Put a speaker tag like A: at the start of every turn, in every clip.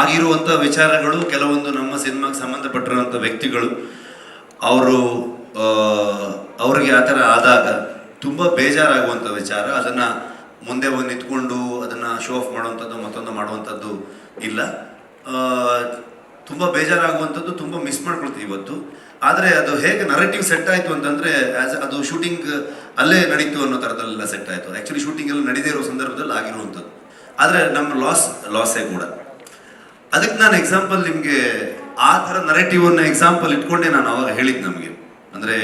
A: ಆಗಿರುವಂಥ ವಿಚಾರಗಳು ಕೆಲವೊಂದು ನಮ್ಮ ಸಿನಿಮಾಗೆ ಸಂಬಂಧಪಟ್ಟಿರುವಂಥ ವ್ಯಕ್ತಿಗಳು, ಅವರು ಅವ್ರಿಗೆ ಆ ಥರ ಆದಾಗ ತುಂಬ ಬೇಜಾರಾಗುವಂಥ ವಿಚಾರ. ಅದನ್ನು ಮುಂದೆ ಒಂದು ನಿಂತ್ಕೊಂಡು ಅದನ್ನು ಶೋ ಆಫ್ ಮಾಡುವಂಥದ್ದು, ಮತ್ತೊಂದು ಮಾಡುವಂಥದ್ದು ಇಲ್ಲ. ತುಂಬ ಬೇಜಾರಾಗುವಂಥದ್ದು, ತುಂಬ ಮಿಸ್ ಮಾಡ್ಕೊಳ್ತೀವಿ ಇವತ್ತು. ಆದರೆ ಅದು ಹೇಗೆ ನರೇಟಿವ್ ಸೆಟ್ ಆಯಿತು ಅಂತಂದರೆ ಆ್ಯಸ್ ಅದು ಶೂಟಿಂಗ್ ಅಲ್ಲೇ ನಡೀತು ಅನ್ನೋ ಥರದಲ್ಲೆಲ್ಲ ಸೆಟ್ ಆಯಿತು. ಆ್ಯಕ್ಚುಲಿ ಶೂಟಿಂಗ್ ಎಲ್ಲ ನಡೀದೇ ಇರೋ ಸಂದರ್ಭದಲ್ಲಿ ಆಗಿರುವಂಥದ್ದು. ಆದರೆ ನಮ್ಮ ಲಾಸ್ ಲಾಸೇ ಕೂಡ. ಅದಕ್ಕೆ ನಾನು ಎಕ್ಸಾಂಪಲ್ ನಿಮಗೆ ಆ ಥರ ನರೇಟಿವನ್ನು ಎಕ್ಸಾಂಪಲ್ ಇಟ್ಕೊಂಡೆ ನಾನು ಅವಾಗ ಹೇಳಿದ್ದು ನಮಗೆ. ಅಂದರೆ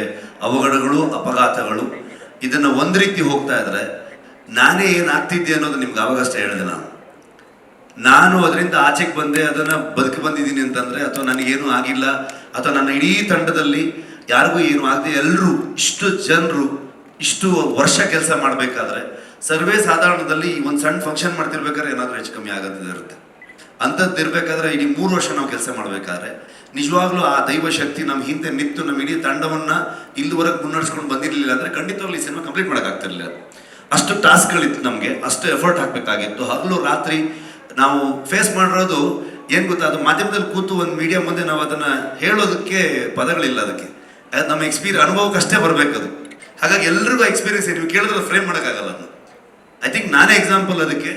A: ಅವಘಡಗಳು, ಅಪಘಾತಗಳು, ಇದನ್ನು ಒಂದು ರೀತಿ ಹೋಗ್ತಾ ಇದ್ರೆ ನಾನೇ ಏನು ಆಗ್ತಿದ್ದೆ ಅನ್ನೋದು ನಿಮ್ಗೆ ಅವಾಗಷ್ಟೇ ಹೇಳಿದೆ ನಾನು. ನಾನು ಅದರಿಂದ ಆಚೆಗೆ ಬಂದೆ, ಅದನ್ನು ಬದುಕಿ ಬಂದಿದ್ದೀನಿ ಅಂತಂದರೆ, ಅಥವಾ ನನಗೇನು ಆಗಿಲ್ಲ, ಅಥವಾ ನನ್ನ ಇಡೀ ತಂಡದಲ್ಲಿ ಯಾರಿಗೂ ಏನು ಆಗದೆ ಎಲ್ಲರೂ ಇಷ್ಟು ಜನರು, ಇಷ್ಟು ವರ್ಷ ಕೆಲಸ ಮಾಡಬೇಕಾದ್ರೆ ಸರ್ವೇ ಸಾಧಾರಣದಲ್ಲಿ ಒಂದು ಸಣ್ಣ ಫಂಕ್ಷನ್ ಮಾಡ್ತಿರ್ಬೇಕಾದ್ರೆ ಏನಾದರೂ ಹೆಚ್ಚು ಕಮ್ಮಿ ಆಗೋದು ಇರುತ್ತೆ. ಅಂಥದ್ದು ಇರಬೇಕಾದ್ರೆ ಇಡೀ ಮೂರು ವರ್ಷ ನಾವು ಕೆಲಸ ಮಾಡಬೇಕಾದ್ರೆ ನಿಜವಾಗ್ಲೂ ಆ ದೈವ ಶಕ್ತಿ ನಮ್ಮ ಹಿಂದೆ ನಿಂತು ನಮ್ಮ ಇಡೀ ತಂಡವನ್ನ ಇಲ್ಲಿವರೆಗೆ ಮುನ್ನಡೆಸ್ಕೊಂಡು ಬಂದಿರಲಿಲ್ಲ ಅಂದ್ರೆ ಖಂಡಿತವಾಗ್ಲೂ ಈ ಸಿನಿಮಾ ಕಂಪ್ಲೀಟ್ ಮಾಡೋಕ್ಕಾಗ್ತಿರಲಿಲ್ಲ ಅಷ್ಟು ಟಾಸ್ಕ್ಗಳಿತ್ತು ನಮಗೆ, ಅಷ್ಟು ಎಫರ್ಟ್ ಹಾಕಬೇಕಾಗಿತ್ತು. ಹಗಲು ರಾತ್ರಿ ನಾವು ಫೇಸ್ ಮಾಡಿರೋದು ಏನು ಗೊತ್ತಾ, ಅದು ಮಾಧ್ಯಮದಲ್ಲಿ ಕೂತು ಒಂದು ಮೀಡಿಯಾ ಮುಂದೆ ನಾವು ಅದನ್ನ ಹೇಳೋದಕ್ಕೆ ಪದಗಳಿಲ್ಲ ಅದಕ್ಕೆ. ಅದು ನಮ್ಮ ಎಕ್ಸ್ಪೀರಿಯ ಅನುಭವಕ್ಕಷ್ಟೇ ಅದು. ಹಾಗಾಗಿ ಎಲ್ರಿಗೂ ಎಕ್ಸ್ಪೀರಿಯನ್ಸ್ ನೀವು ಕೇಳಿದ್ರೆ ಫ್ರೇಮ್ ಮಾಡೋಕ್ಕಾಗಲ್ಲ ಅದು ಐ ಥಿಂಕ್ ನಾನೇ ಎಕ್ಸಾಂಪಲ್ ಅದಕ್ಕೆ.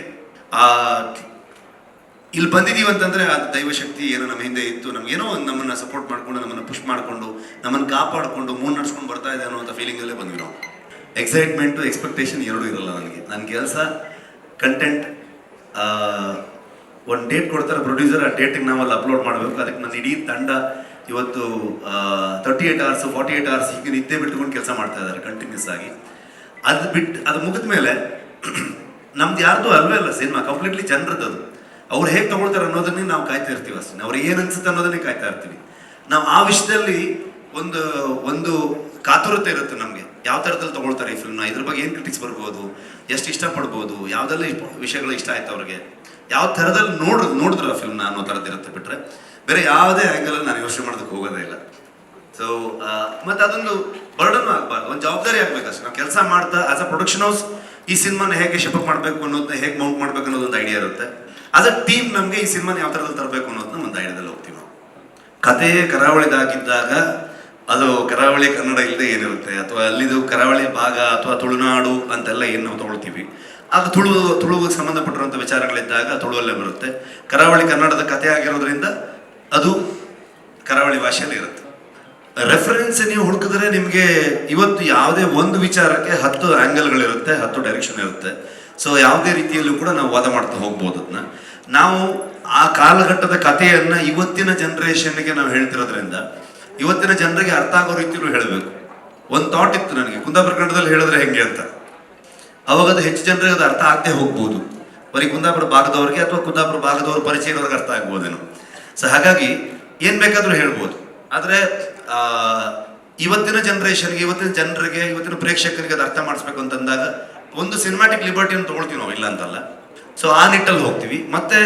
A: ಆ ಇಲ್ಲಿ ಬಂದಿದೀವಿ ಅಂತಂದರೆ ಆ ದೈವಶಕ್ತಿ ಏನೋ ನಮ್ಮ ಹಿಂದೆ ಇತ್ತು ನಮಗೇನೋ ನಮ್ಮನ್ನು ಸಪೋರ್ಟ್ ಮಾಡ್ಕೊಂಡು, ನಮ್ಮನ್ನು ಪುಷ್ ಮಾಡಿಕೊಂಡು, ನಮ್ಮನ್ನು ಕಾಪಾಡಿಕೊಂಡು ಮೂನ್ ನಡ್ಸ್ಕೊಂಡು ಬರ್ತಾ ಇದೆ ಅನ್ನೋ ಫೀಲಿಂಗಲ್ಲೇ ಬಂದ್ವಿ ನಾವು. ಎಕ್ಸೈಟ್ಮೆಂಟು ಎಕ್ಸ್ಪೆಕ್ಟೇಷನ್ ಎರಡೂ ಇರಲ್ಲ ನನಗೆ. ನನ್ನ ಕೆಲಸ ಕಂಟೆಂಟ್ ಒಂದು ಡೇಟ್ ಕೊಡ್ತಾರೆ ಪ್ರೊಡ್ಯೂಸರ್ ಆ ಡೇಟಿಗೆ ನಾವಲ್ಲಿ ಅಪ್ಲೋಡ್ ಮಾಡಬೇಕು. ಅದಕ್ಕೆ ನನ್ನ ಇಡೀ ತಂಡ ಇವತ್ತು thirty eight hours forty eight hours ಹೀಗೆ ನಿದ್ದೆ ಬಿಟ್ಕೊಂಡು ಕೆಲಸ ಮಾಡ್ತಾ ಇದ್ದಾರೆ ಕಂಟಿನ್ಯೂಸ್ ಆಗಿ. ಅದು ಬಿಟ್ಟು ಅದು ಮುಗಿದ ಮೇಲೆ ನಮ್ದು ಯಾರ್ದು ಅಲ್ವೇ ಅಲ್ಲ ಸಿನಿಮಾ ಕಂಪ್ಲೀಟ್ಲಿ ಜನರದ್ದು ಅದು. ಅವ್ರು ಹೇಗೆ ತಗೊಳ್ತಾರೆ ಅನ್ನೋದನ್ನೇ ನಾವು ಕಾಯ್ತಾ ಇರ್ತೀವಿ ಅಷ್ಟೇ ಅವ್ರು ಏನು ಅನ್ಸುತ್ತೆ ಅನ್ನೋದನ್ನೇ ಕಾಯ್ತಾ ಇರ್ತೀವಿ. ನಾವು ಆ ವಿಷಯದಲ್ಲಿ ಒಂದು ಒಂದು ಕಾತುರತೆ ಇರುತ್ತೆ ನಮಗೆ. ಯಾವ ಥರದಲ್ಲಿ ತಗೊಳ್ತಾರೆ ಈ ಫಿಲ್ಮ್ನ ಇದ್ರ ಬಗ್ಗೆ ಏನು ಕ್ರಿಟಿಕ್ಸ್ ಬರ್ಬೋದು? ಎಷ್ಟು ಇಷ್ಟಪಡ್ಬೋದು? ಯಾವುದೆಲ್ಲ ವಿಷಯಗಳು ಇಷ್ಟ ಆಯ್ತು ಅವ್ರಿಗೆ? ಯಾವ ಥರದಲ್ಲಿ ನೋಡ್, ನೋಡಿದ್ರ ಫಿಲ್ಮ್ನ ಅನ್ನೋ ಥರದ್ದು ಇರುತ್ತೆ ಬಿಟ್ಟರೆ ಬೇರೆ ಯಾವುದೇ ಆ್ಯಂಗಲಲ್ಲಿ ನಾನು ಯೋಚನೆ ಮಾಡೋದಕ್ಕೆ ಹೋಗೋದೇ ಇಲ್ಲ. ಸೊ ಮತ್ತು ಅದೊಂದು ಬರ್ಡನ್ ಆಗಬಾರ್ದು. ಒಂದು ಜವಾಬ್ದಾರಿ ಆಗ್ಬೇಕಷ್ಟೇ ನಾವು ಕೆಲಸ ಮಾಡ್ತಾ ಆಸ್ ಅ ಪ್ರೊಡಕ್ಷನ್ ಹೌಸ್ ಈ ಸಿನಿಮಾನ ಹೇಗೆ ಶಪಕ್ ಮಾಡಬೇಕು ಅನ್ನೋದನ್ನ ಹೇಗೆ ಮೌಂಟ್ ಮಾಡಬೇಕು ಅನ್ನೋದೊಂದು ಐಡಿಯಾ ಇರುತ್ತೆ. ಆಸ್ ಅ ಟೀಮ್ ನಮಗೆ ಈ ಸಿನಿಮಾನ ಯಾವ ಥರದಲ್ಲಿ ತರಬೇಕು ಅನ್ನೋದನ್ನ ಒಂದು ಐಡಿಯಾದಲ್ಲಿ ಹೋಗ್ತೀವಿ ನಾವು. ಕತೆ ಕರಾವಳಿದಾಗಿದ್ದಾಗ ಅದು ಕರಾವಳಿ ಕನ್ನಡ ಇಲ್ಲದೆ ಏನಿರುತ್ತೆ, ಅಥವಾ ಅಲ್ಲಿದು ಕರಾವಳಿ ಭಾಗ ಅಥವಾ ತುಳುನಾಡು ಅಂತೆಲ್ಲ ಏನು ನಾವು ತಗೊಳ್ತೀವಿ. ಅದು ತುಳು, ತುಳುವಿಗೆ ಸಂಬಂಧಪಟ್ಟಿರುವಂಥ ವಿಚಾರಗಳಿದ್ದಾಗ ತುಳುವಲ್ಲೇ ಬರುತ್ತೆ. ಕರಾವಳಿ ಕನ್ನಡದ ಕತೆ ಆಗಿರೋದ್ರಿಂದ ಅದು ಕರಾವಳಿ ಭಾಷೆಯಲ್ಲಿ ಇರುತ್ತೆ. ರೆಫರೆನ್ಸ್ ನೀವು ಹುಡುಕಿದ್ರೆ ನಿಮಗೆ ಇವತ್ತು ಯಾವುದೇ ಒಂದು ವಿಚಾರಕ್ಕೆ ಹತ್ತು ಆ್ಯಂಗಲ್ಗಳಿರುತ್ತೆ ಹತ್ತು ಡೈರೆಕ್ಷನ್ ಇರುತ್ತೆ. ಸೊ ಯಾವುದೇ ರೀತಿಯಲ್ಲೂ ಕೂಡ ನಾವು ವಾದ ಮಾಡ್ತಾ ಹೋಗ್ಬೋದು ಅದನ್ನ ನಾವು ಆ ಕಾಲಘಟ್ಟದ ಕಥೆಯನ್ನ ಇವತ್ತಿನ ಜನರೇಷನ್ಗೆ ನಾವು ಹೇಳ್ತಿರೋದ್ರಿಂದ, ಇವತ್ತಿನ ಜನರಿಗೆ ಅರ್ಥ ಆಗೋ ರೀತಿಯಲ್ಲೂ ಹೇಳಬೇಕು. ಒಂದು ಥಾಟ್ ಇತ್ತು ನನಗೆ. ಕುಂದ ಪ್ರಕರಣದಲ್ಲಿ ಹೇಳಿದ್ರೆ ಹೆಂಗೆ ಅಂತ. ಅವಾಗ ಅದು ಹೆಚ್ಚು ಜನರಿಗೆ ಅದು ಅರ್ಥ ಆಗದೆ ಹೋಗ್ಬೋದು. ಬರೀ ಕುಂದಾಪುರ ಭಾಗದವ್ರಿಗೆ ಅಥವಾ ಕುಂದಾಪುರ ಭಾಗದವ್ರ ಪರಿಚಯ ಅರ್ಥ ಆಗ್ಬೋದೇನು. ಸೊ ಹಾಗಾಗಿ ಏನ್ ಬೇಕಾದ್ರೂ ಹೇಳ್ಬೋದು. ಆದ್ರೆ ಇವತ್ತಿನ ಜನರೇಷನ್ಗೆ ಇವತ್ತಿನ ಜನರಿಗೆ, ಇವತ್ತಿನ ಪ್ರೇಕ್ಷಕರಿಗೆ ಅದು ಅರ್ಥ ಮಾಡಿಸ್ಬೇಕು ಅಂತಂದಾಗ ಒಂದು ಸಿನಿಮಾಟಿಕ್ ಲಿಬರ್ಟಿಯನ್ನು ತೊಗೊಳ್ತೀವಿ ನಾವು, ಇಲ್ಲ ಅಂತಲ್ಲ. ಸೊ ಆ ನಿಟ್ಟಲ್ಲಿ ಹೋಗ್ತೀವಿ. ಮತ್ತೆ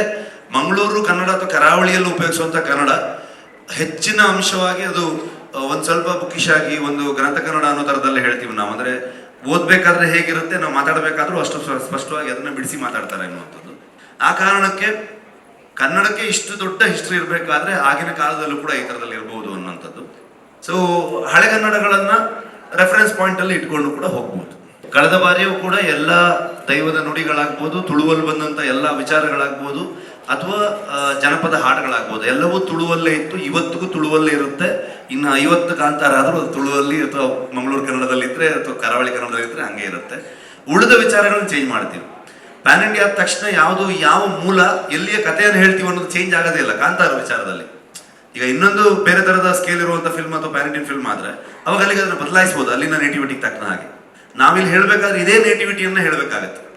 A: ಮಂಗಳೂರು, ಕನ್ನಡ ಅಥವಾ ಕರಾವಳಿಯಲ್ಲಿ ಉಪಯೋಗಿಸುವಂತ ಕನ್ನಡ ಹೆಚ್ಚಿನ ಅಂಶವಾಗಿ ಅದು ಒಂದು ಸ್ವಲ್ಪ ಬುಕ್ಕಿಶ್ ಆಗಿ ಒಂದು ಗ್ರಂಥ ಕನ್ನಡ ಅನ್ನೋ ಥರದಲ್ಲಿ ಹೇಳ್ತೀವಿ ನಾವು. ಅಂದ್ರೆ ಓದ್ಬೇಕಾದ್ರೆ ಹೇಗಿರುತ್ತೆ, ನಾವು ಮಾತಾಡಬೇಕಾದ್ರೂ ಅಷ್ಟು ಸ್ಪಷ್ಟವಾಗಿ ಅದನ್ನ ಬಿಡಿಸಿ ಮಾತಾಡ್ತಾರೆ ಅನ್ನುವಂಥದ್ದು. ಆ ಕಾರಣಕ್ಕೆ ಕನ್ನಡಕ್ಕೆ ಇಷ್ಟು ದೊಡ್ಡ ಹಿಸ್ಟ್ರಿ ಇರಬೇಕಾದ್ರೆ ಆಗಿನ ಕಾಲದಲ್ಲೂ ಕೂಡ ಈ ಥರದಲ್ಲಿ ಇರಬಹುದು ಅನ್ನುವಂಥದ್ದು. ಸೊ ಹಳೆಗನ್ನಡಗಳನ್ನು ರೆಫರೆನ್ಸ್ ಪಾಯಿಂಟ್ ಅಲ್ಲಿ ಇಟ್ಕೊಂಡು ಕೂಡ ಹೋಗ್ಬೋದು. ಕಳೆದ ಬಾರಿಯೂ ಕೂಡ ಎಲ್ಲ ದೈವದ ನುಡಿಗಳಾಗ್ಬೋದು, ತುಳುವಲ್ಲಿ ಬಂದಂತ ಎಲ್ಲ ವಿಚಾರಗಳಾಗ್ಬೋದು, ಅಥವಾ ಜನಪದ ಹಾಡುಗಳಾಗ್ಬೋದು, ಎಲ್ಲವೂ ತುಳುವಲ್ಲೇ ಇತ್ತು, ಇವತ್ತಿಗೂ ತುಳುವಲ್ಲೇ ಇರುತ್ತೆ. ಇನ್ನು ಐವತ್ತು ಕಾಂತಾರ ಆದರೂ ಅದು ತುಳುವಲ್ಲಿ, ಅಥವಾ ಮಂಗಳೂರು ಕನ್ನಡದಲ್ಲಿ ಇದ್ರೆ, ಅಥವಾ ಕರಾವಳಿ ಕನ್ನಡದಲ್ಲಿ ಇದ್ರೆ ಹಂಗೆ ಇರುತ್ತೆ. ಉಳಿದ ವಿಚಾರಗಳನ್ನ ಚೇಂಜ್ ಮಾಡ್ತೀವಿ. ಪ್ಯಾನ್ ಇಂಡಿಯಾ ಆದ ತಕ್ಷಣ ಯಾವುದು, ಯಾವ ಮೂಲ, ಎಲ್ಲಿಯ ಕಥೆಯನ್ನು ಹೇಳ್ತೀವಿ ಅನ್ನೋದು ಚೇಂಜ್ ಆಗೋದೇ ಇಲ್ಲ ಕಾಂತಾರ ವಿಚಾರದಲ್ಲಿ. ಈಗ ಇನ್ನೊಂದು ಬೇರೆ ತರದ ಸ್ಕೇಲ್ ಇರುವಂತ ಫಿಲ್ಮ್ ಅಥವಾ ಪ್ಯಾನ್ ಇಂಡಿಯನ್ ಫಿಲ್ಮ್ ಆದ್ರೆ ಅವಾಗ ಅಲ್ಲಿಗೆ ಅದನ್ನ ಬದಲಾಯಿಸಬಹುದು ಅಲ್ಲಿನ ನೇಟಿವಿಟಿಗೆ ತಕ್ಕನ ಹಾಗೆ. ನಾವಿಲ್ಲಿ ಹೇಳ್ಬೇಕಾದ್ರೆ ಇದೇ ನೇಟಿವಿಟಿಯನ್ನು ಹೇಳ್ಬೇಕಾಗತ್ತೆ.